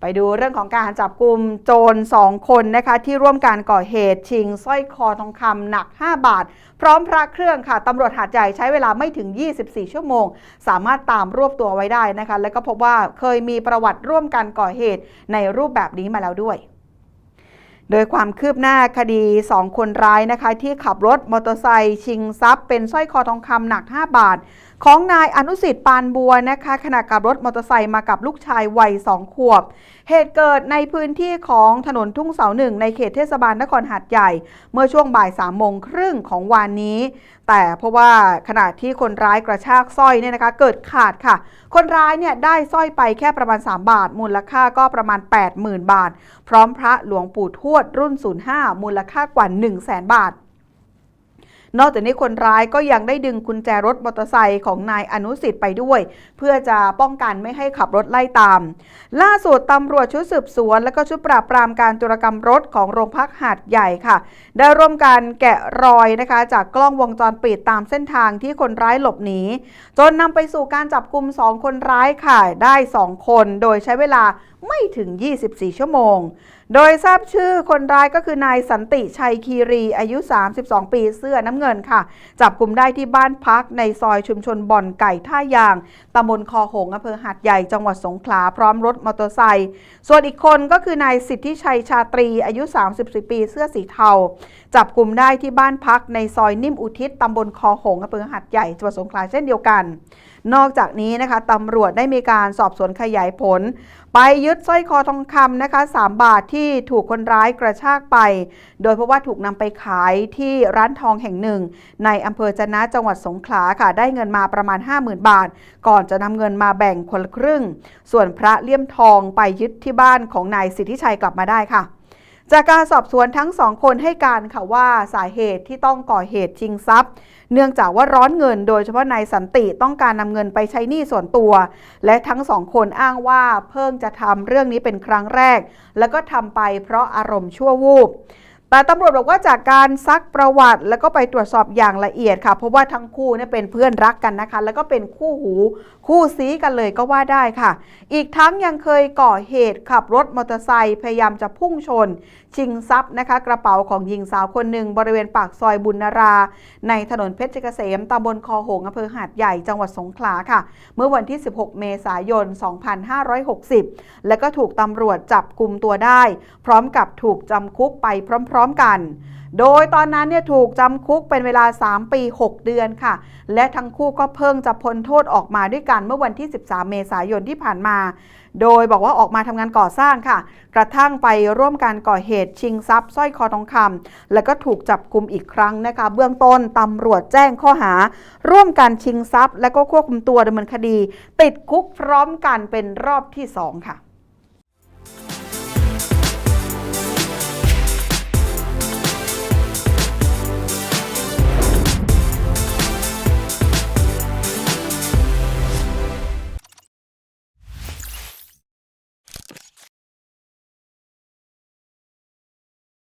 ไปดูเรื่องของการจับกลุ่มโจร 2 คนนะคะที่ร่วมการก่อเหตุชิงสร้อยคอทองคำหนัก 5 บาท พร้อมพระเครื่องค่ะตำรวจหาดใหญ่ใช้เวลาไม่ถึง 24 ชั่วโมง สามารถตามรวบตัวไว้ได้นะคะ แล้วก็พบว่าเคยมีประวัติร่วมกันก่อเหตุในรูปแบบนี้มาแล้วด้วย โดยความคืบหน้าคดี 2 คนร้ายนะคะ ที่ขับรถมอเตอร์ไซค์ชิงทรัพย์เป็นสร้อยคอทองคำหนัก 5 บาท ของนายอนุสิทธิ์ปานบัวนะคะ ขณะขับรถมอเตอร์ไซค์มากับลูกชายวัย 2 ขวบ เหตุเกิดในพื้นที่ของถนนทุ่งเสาหนึ่งในเขตเทศบาลนครหาดใหญ่ เมื่อช่วงบ่าย3ามโมงครึ่งของวานนี้ แต่เพราะว่าขณะที่คนร้ายกระชากสร้อยเนี่ยนะคะ เกิดขาดค่ะ คนร้ายเนี่ยได้สร้อยไปแค่ประมาณ 3 บาท มูลค่าก็ประมาณ 80,000 บาท พร้อมพระหลวงปู่ทวดรุ่น 05 มูลค่ากว่า 1 0 0 0 0แบาท นอกจากนี้คนร้ายก็ยังได้ดึงกุญแจรถมอเตอร์ไซค์ของนายอนุสิทธิ์ไปด้วย เพื่อจะป้องกันไม่ให้ขับรถไล่ตาม ล่าสุดตำรวจชุดสืบสวน และก็ชุดปราบปรามการจุรกรรมรถของโรงพักหาดใหญ่ค่ะ ได้ร่วมกันแกะรอยนะคะ จากกล้องวงจรปิดตามเส้นทางที่คนร้ายหลบหนี จนนำไปสู่การจับกลุ่ม2คนร้ายค่ะได้ 2 คน โดยใช้เวลาไม่ถึง 24 ชั่วโมง โดยทราบชื่อคนร้ายก็คือนายสันติชัยคีรีอายุ 32 ปีเสื้อน้ำเงินค่ะ จับกลุ่มได้ที่บ้านพักในซอยชุมชนบ่อนไก่ท่ายางตำบลคอหงอำเภอหาดใหญ่จังหวัดสงขลาพร้อมรถมอเตอร์ไซค์ส่วนอีกคนก็คือนายสิทธิชัยชาตรีอายุ 34 ปีเสื้อสีเทา จับกลุ่มได้ที่บ้านพักในซอยนิ่มอุทิศตำบลคอหงอำเภอหาดใหญ่จังหวัดสงขลาเช่นเดียวกัน นอกจากนี้นะคะตำรวจได้มีการสอบสวนขยายผล ไปยึดสร้อยคอทองคำนะคะ 3 บาทที่ถูกคนร้ายกระชากไป โดยเพราะว่าถูกนำไปขายที่ร้านทองแห่งหนึ่ง ในอำเภอจะนะจังหวัดสงขลาค่ะ ได้เงินมาประมาณ 50,000 บาท ก่อนจะนำเงินมาแบ่งคนละครึ่ง ส่วนพระเลี่ยมทองไปยึดที่บ้านของนายสิทธิชัยกลับมาได้ค่ะ จากการสอบสวนทั้งสองคนให้การค่ะว่าสาเหตุที่ต้องก่อเหตุชิงทรัพย์ เนื่องจากว่าร้อนเงินโดยเฉพาะนายสันติต้องการนำเงินไปใช้หนี้ส่วนตัว และทั้งสองคนอ้างว่าเพิ่งจะทำเรื่องนี้เป็นครั้งแรก แล้วก็ทำไปเพราะอารมณ์ชั่ววูบ แต่ตำรวจบอกว่าจากการซักประวัติแล้วก็ไปตรวจสอบอย่างละเอียดค่ะ เพราะว่าทั้งคู่เนี่ยเป็นเพื่อนรักกันนะคะ แล้วก็เป็นคู่หูคู่ซีกันเลยก็ว่าได้ค่ะ อีกทั้งยังเคยก่อเหตุขับรถมอเตอร์ไซค์พยายามจะพุ่งชน ชิงทรัพย์นะคะ กระเป๋าของหญิงสาวคนหนึ่งบริเวณปากซอยบุญนารา ในถนนเพชรเกษมตำบลคอหงอำเภอหาดใหญ่จังหวัดสงขลาค่ะ เมื่อวันที่ 16 เมษายน 2560 และก็ถูกตำรวจจับกลุ่มตัวได้ พร้อมกับถูกจำคุกไปพร้อมๆกัน โดยตอนนั้นเนี่ยถูกจำคุกเป็นเวลา 3 ปี 6 เดือนค่ะ และทั้งคู่ก็เพิ่งจะพ้นโทษออกมาด้วยกันเมื่อวันที่ 13 เมษายนที่ผ่านมา โดยบอกว่าออกมาทำงานก่อสร้างค่ะ กระทั่งไปร่วมการก่อเหตุชิงทรัพย์สร้อยคอทองคำและก็ถูกจับกลุ่มอีกครั้งนะคะ เบื้องต้นตำรวจแจ้งข้อหา ร่วมกันชิงทรัพย์ และก็ควบคุมตัวดำเนินคดี ติดคุกพร้อมกันเป็นรอบที่สองค่ะ